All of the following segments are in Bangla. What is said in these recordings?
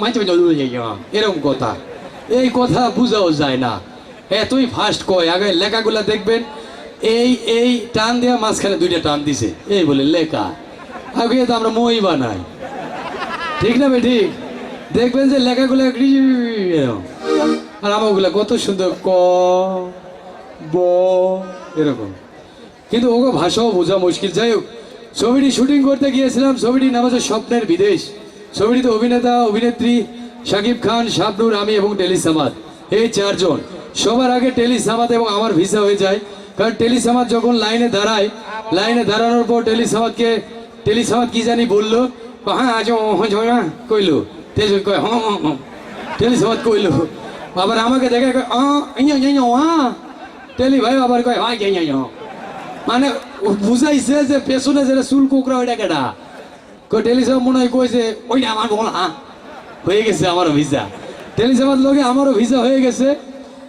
মাঝে মাঝে এরকম কথা। এই কথা বুঝাও যায় না। এতই ফাস্ট কয়, আগে লেখাগুলা দেখবেন। এই এই টান দেওয়া মাঝখানে দুইটা টান দিছে। এই বলে লেখা। আগে তো আমরা মই বানাই। ঠিক না ভাই, ঠিক? দেখবেন যে লেখাগুলো আর আমাগুলা কত সুন্দর ক, ব, এরকম। কিন্তু ওকে ভাষাও বোঝা মুশকিল। যাই হোক, ছবিটি শুটিং করতে গিয়েছিলাম। ছবিটি নাম স্বপ্নের বিদেশ। ছবিটিতে অভিনেতা, অভিনেত্রী শাকিব খান, শাবনুর, আমি এবং টেলি সামাদ। এই চারজন। সবার আগে টেলি সামাদ এবং আমার ভিসা হয়ে যায়। কারণ টেলি সামাদ যখন লাইনে দাঁড়ায়, লাইনে দাঁড়ানোর পর টেলি সামাদকে, টেলি সামাদ কি জানি বলল হ্যাঁ আজ কইলো। কয় হ্যাঁ হ্যাঁ হ্যাঁ টেলি সামাদ কইলো। আবার আমাকে দেখে টেলি ভাই আবার কয় মানে বুঝাইছে যে পেছনে যেটা চুল কুকরা ওইটা কেটা কই টেলিসাম মনে হয় কইছে, ওইটা আমার বল হ্যাঁ? হয়ে গেছে আমারও ভিসা। টেলিসামার লগে আমারও ভিসা হয়ে গেছে।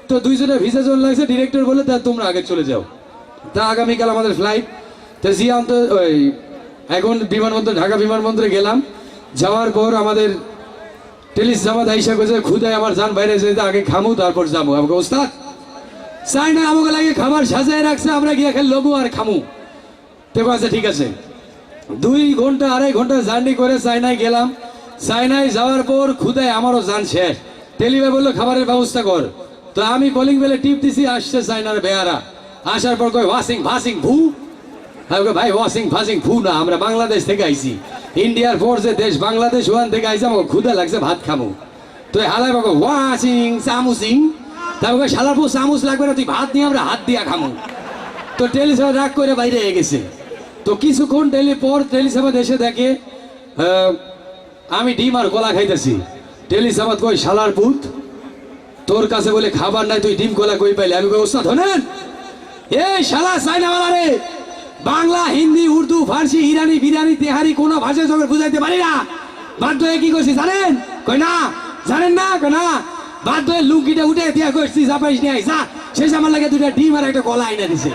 তো দুইজনের ভিসা চলে লাগছে ডিরেক্টর বলে, তা তোমরা আগে চলে যাও। তা আগামীকাল আমাদের ফ্লাইট তো জিয়াম তো ওই, এখন বিমানবন্দর, ঢাকা বিমানবন্দরে গেলাম। যাওয়ার পর আমাদের টেলিস জামাত আইসা কইছে, খুদায় আমার যান বাইরে যেতে আগে খামু, তারপর যাব। আমাকে ওস্তাদ চাই না আমাকে লাগে খাবার সাজায় রাখছে, আমরা গিয়ে খালি লবু আর খামু। তো আছে ঠিক আছে। দুই ঘণ্টা, আড়াই ঘণ্টা জার্নি করে চাইনায় গেলাম। চাইনায় যাওয়ার পর খুদায় আমারও যান শেষ। টেলিভাই বলল, খাবারের ব্যবস্থা কর। তো আমি কলিং বেলে টিপ দিছি, আসছে চাইনার বেয়ারা। আসার পর কয় ওয়াশিং ভাসিং ভু। ভাই ওয়াশিং ফাসিং ফু না, আমরা বাংলাদেশ থেকে আইছি। ইন্ডিয়ার পর যে দেশ বাংলাদেশ ওখান থেকে আইছি, আমাকে ক্ষুদা লাগছে, ভাত খামু। তো হালাই বাবা ওয়াশিং চামুসিং তারপর শালার চামুচ লাগবে না, তুই ভাত নিয়ে আমরা হাত দিয়া খামু। তো টেলিসভা রাগ করে বাইরে গেছে তো কিছুক্ষণ টেলি পর টেলিসভা এসে দেখে আমি ডিম আর কলা খাইতেছি। টেলিসভা কই, শালার পুত, তোর কাছে বলে খাবার নাই, তুই ডিম কলা কই পাইলে? আমি কই, ওস্তাদ হনেন এই শালা সাইনাওয়ালা রে, বাংলা, হিন্দি, উর্দু, ফার্সি, ইরানি বিরানি তেহারি, কোনো ভাষা সঙ্গে বুঝাইতে পারি না। বাধ্য হয়ে কি করছি জানেন? কই, না, জানেন না, কই, না। বাধ্য হয়ে লুঙ্গিটা উঠে দিয়া করছি জাপাইস নিয়ে আইসা শেষ আমার লাগে দুটা ডিম আর একটা কলা আইনা দিছে।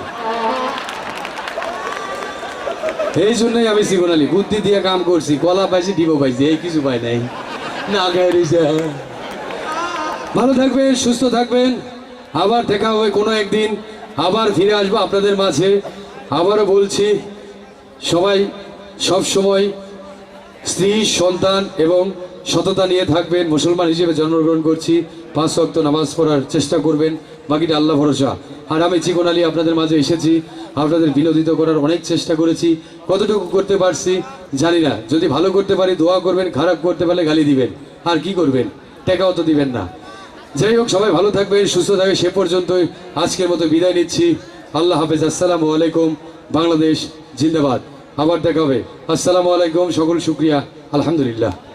এই জন্যই আমি সিগনালি বুদ্ধি দিয়ে কাম করছি, কলা পাইছি, ডিমও পাইছি, এই কিছু পাই নাই। না ভালো থাকবেন, সুস্থ থাকবেন। আবার দেখা হবে কোনো একদিন, আবার ফিরে আসব আপনাদের মাঝে। আবারও বলছি, সবাই সব সময় স্ত্রী, সন্তান এবং সততা নিয়ে থাকবেন। মুসলমান হিসেবে জন্মগ্রহণ করছি। পাঁচ ওয়াক্ত নামাজ পড়ার চেষ্টা করবেন। বাকিটা আল্লাহ ভরসা। আর আমি চিকন আলী আপনাদের মাঝে এসেছি, আপনাদের বিনোদিত করার অনেক চেষ্টা করেছি। কতটুকু করতে পারছি জানি না। যদি ভালো করতে পারি, দোয়া করবেন, খারাপ করতে পারলে গালি দিবেন। আর কি করবেন? টাকাও তো দিবেন না। যাই হোক, সবাই ভালো থাকবে সুস্থ থাকবে সে পর্যন্তই আজকের মতো বিদায় নিচ্ছি। আল্লাহ হাফেজ। আসসালামু আলাইকুম। বাংলাদেশ জিন্দাবাদ। আবার দেখা হবে। আসসালামু আলাইকুম। সকল শুক্রিয়া। আলহামদুলিল্লাহ।